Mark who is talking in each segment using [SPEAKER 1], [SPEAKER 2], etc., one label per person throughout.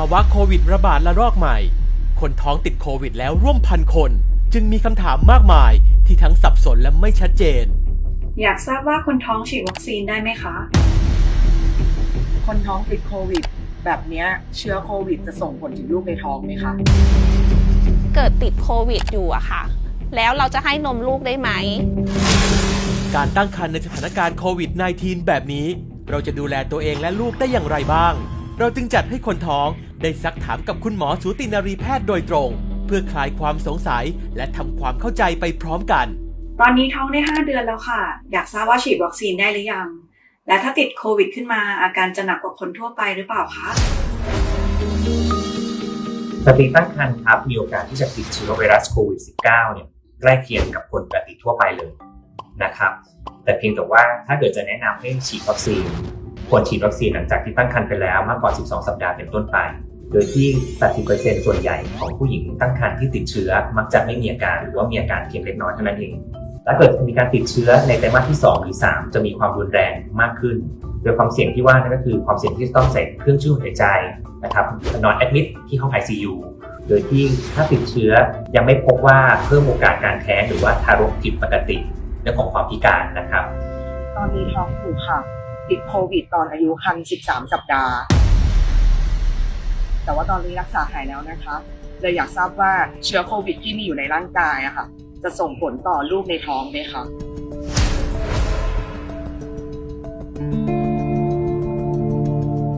[SPEAKER 1] าวะโควิดระบาดระลอกใหม่ คนท้องติดโควิดแล้วร่วมพันคน จึงมีคำถามมากมายที่ทั้งสับสนและไม่ชัดเจน
[SPEAKER 2] อยากทราบว่าคนท้องฉีดวัคซีนได้ไหมคะ
[SPEAKER 3] คนท้องติดโควิด แบบเนี้ยเชื้อโควิดจะส่งผลถึงลูกในท้องไหมคะ
[SPEAKER 4] เกิดติดโควิดอยู่อะค่ะ แล้วเราจะให้นมลูกได้ไหม
[SPEAKER 1] การตั้งครรภ์ในสถานการณ์โควิด -19 แบบนี้ เราจะดูแลตัวเองและลูกได้อย่างไรบ้าง เราจึงจัดให้คนท้อง ได้ซักถามกับคุณหมอสูตินารีแพทย์โดยตรง เพื่อคลายความสงสัยและทำความเข้าใจไปพร้อมกัน
[SPEAKER 2] ตอนนี้ท้องได้ 5 เดือนแล้วค่ะ อยากทราบว่าฉีดวัคซีนได้หรือยัง และถ้าติดโควิดขึ้นมาอาการจะหนักกว่าคนทั่วไปหรือเปล่าคะ
[SPEAKER 5] สตรีตั้งครรภ์ครับมีโอกาสที่จะติดเชื้อไวรัสโควิด -19 เนี่ยใกล้เคียงกับคนปกติทั่วไปเลยนะครับแต่เพียงแต่ว่าถ้าเกิดจะแนะนำให้ฉีดวัคซีนควรฉีดวัคซีนหลังจากที่ตั้งครรภ์ไปแล้วมากกว่า 12 สัปดาห์เป็นต้นไป โดยที่ 80%ส่วนใหญ่ของผู้หญิงตั้งครรภ์ที่ติดเชื้อ มักจะไม่มีอาการหรือว่ามีอาการเพียงเล็กน้อยเท่านั้นเองถ้าเกิดมีการติดเชื้อในไตรมาสที่ 2 หรือ 3 จะมีความรุนแรงมากขึ้น โดยความเสี่ยงที่ว่านั่นก็คือความเสี่ยงที่ต้องใส่เครื่องช่วยหายใจนะครับนอนแอดมิดที่ห้อง ICU โดยที่ถ้าติดเชื้อยังไม่พบว่าเพิ่มโอกาสการแท้งหรือว่าทารกผิดปกติเรื่องของความพิการนะครับ
[SPEAKER 3] ตอนนี้ท้องอยู่ค่ะ ติดโควิดตอนอายุครรภ์13 สัปดาห์ แต่ว่าตอนนี้รักษาหายแล้วนะคะเลยอยากทราบว่าเชื้อโควิดที่มีอยู่ในร่างกายอะค่ะ จะส่งผลต่อลูกในท้องไหมคะ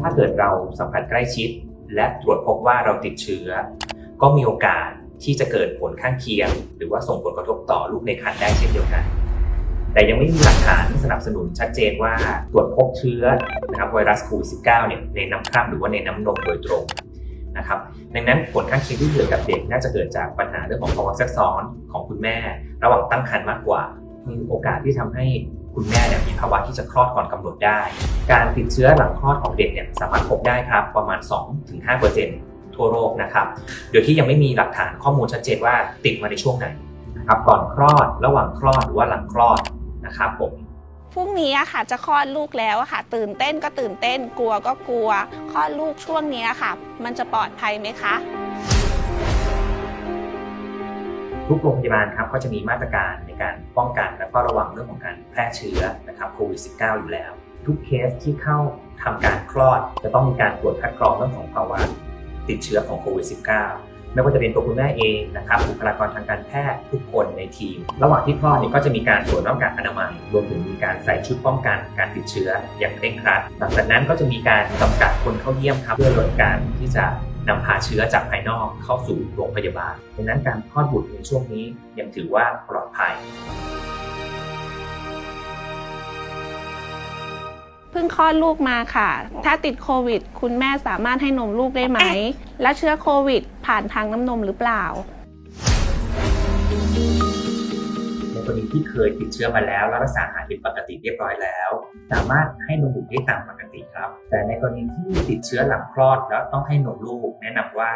[SPEAKER 5] ถ้าเกิดเราสัมผัสใกล้ชิด และตรวจพบว่าเราติดเชื้อ ก็มีโอกาสที่จะเกิดผลข้างเคียง หรือว่าส่งผลกระทบต่อลูกในครรภ์ได้เช่นเดียวกัน แต่ยังไม่มีหลักฐานสนับสนุนชัดเจนว่าตรวจพบเชื้อนะครับไวรัสโควิด -19 เนี่ยในน้ำคร่ำหรือว่าในน้ำนมโดยตรง นะครับดังนั้นผลข้างเคียงที่เกิดกับเด็กน่าจะเกิดจากปัญหาเรื่องของภาวะแทรกซ้อนของคุณแม่ ระหว่างตั้งครรภ์มากกว่า มีโอกาสที่ทำให้คุณแม่เนี่ยมีภาวะที่จะคลอดก่อนกำหนดได้ การติดเชื้อหลังคลอดของเด็กเนี่ยสามารถพบได้ครับประมาณ 2-5%ทั่วโลกนะครับ โดยที่ยังไม่มีหลักฐานข้อมูลชัดเจนว่าติดมาในช่วงไหนนะครับก่อนคลอดระหว่างคลอดหรือว่าหลังคลอดนะครับผม
[SPEAKER 4] พรุ่งนี้ค่ะจะคลอดลูกแล้วค่ะ ตื่นเต้นก็ตื่นเต้นกลัวก็กลัวคลอดลูกช่วงนี้ค่ะ มันจะปลอดภัยไหมคะ
[SPEAKER 5] ทุกโรงพยาบาลครับก็จะมีมาตรการในการป้องกันและก็ระวังเรื่องของการแพร่เชื้อนะครับโควิด -19 อยู่แล้ว ทุกเคสที่เข้าทำการคลอดจะต้องมีการตรวจคัดกรองเรื่องของภาวะติดเชื้อของโควิด -19 ไม่ว่าจะเป็นตัวคุณแม่เองนะครับบุคลากรทางการแพทย์ทุกคนในทีม ระหว่างที่คลอดเนี่ยก็จะมีการสวมหน้ากากอนามัย รวมถึงมีการใส่ชุดป้องกันการติดเชื้ออย่างเคร่งครัด หลังจากนั้นก็จะมีการจำกัดคนเข้าเยี่ยมครับเพื่อลดการที่จะนำพาเชื้อจากภายนอกเข้าสู่โรงพยาบาลดังนั้นการคลอดบุตรในช่วงนี้ยังถือว่าปลอดภัย
[SPEAKER 4] เพิ่งคลอดลูกมาค่ะ ถ้าติดโควิด คุณแม่สามารถให้นมลูกได้ไหม และเชื้อโควิด ผ่านทางน้ำนมหรือเปล่า
[SPEAKER 5] ในกรณีที่เคยติดเชื้อมาแล้ว แล้วรักษาหายเป็นปกติเรียบร้อยแล้ว สามารถให้นมบุตรได้ตามปกติครับ แต่ในกรณีที่ติดเชื้อหลังคลอดแล้วต้องให้นมลูก แนะนำว่า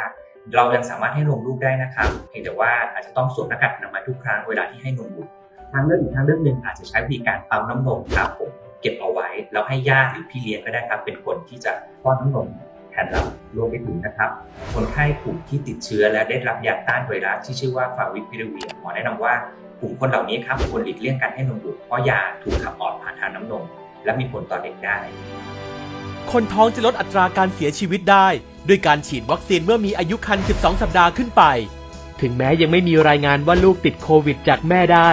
[SPEAKER 5] เรายังสามารถให้นมลูกได้นะครับเพียงแต่ว่าอาจจะต้องสวมหน้ากากอนามัยทุกครั้งเวลาที่ให้นมบุตรทางเลือกอีกทางเลือกหนึ่งอาจจะใช้วิธีการปั๊มน้ำนมครับผม เก็บเอาไว้ แล้วให้ญาติหรือพี่เลี้ยงก็ได้ครับ เป็นคนที่จะป้อนน้ำนมแทนเรารวมไปถึงนะครับ คนไข้กลุ่มที่ติดเชื้อและได้รับยาต้านไวรัสที่ชื่อว่าฟาวิพิราเวียหมอแนะนำว่ากลุ่มคนเหล่านี้ครับควรหลีกเลี่ยงการให้นมบุตรเพราะยาถูกขับออกผ่านทางน้ำนม และมีผลต่อเด็กได้
[SPEAKER 1] คนท้องจะลดอัตราการเสียชีวิตได้ ด้วยการฉีดวัคซีนเมื่อมีอายุครรภ์ 12 สัปดาห์ขึ้นไป ถึงแม้ยังไม่มีรายงานว่าลูกติดโควิดจากแม่ได้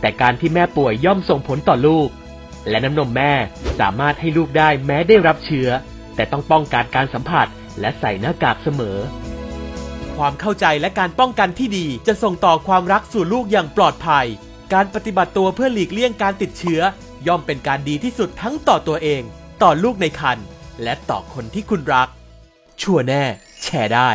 [SPEAKER 1] แต่การที่แม่ป่วยย่อมส่งผลต่อลูก และน้ำนมแม่สามารถให้ลูกได้แม้ได้รับเชื้อ แต่ต้องป้องกันการสัมผัสและใส่หน้ากากเสมอ ความเข้าใจและการป้องกันที่ดีจะส่งต่อความรักสู่ลูกอย่างปลอดภัย การปฏิบัติตัวเพื่อหลีกเลี่ยงการติดเชื้อ ย่อมเป็นการดีที่สุดทั้งต่อตัวเอง ต่อลูกในครรภ์และต่อคนที่คุณรัก ชัวร์แน่ แชร์ได้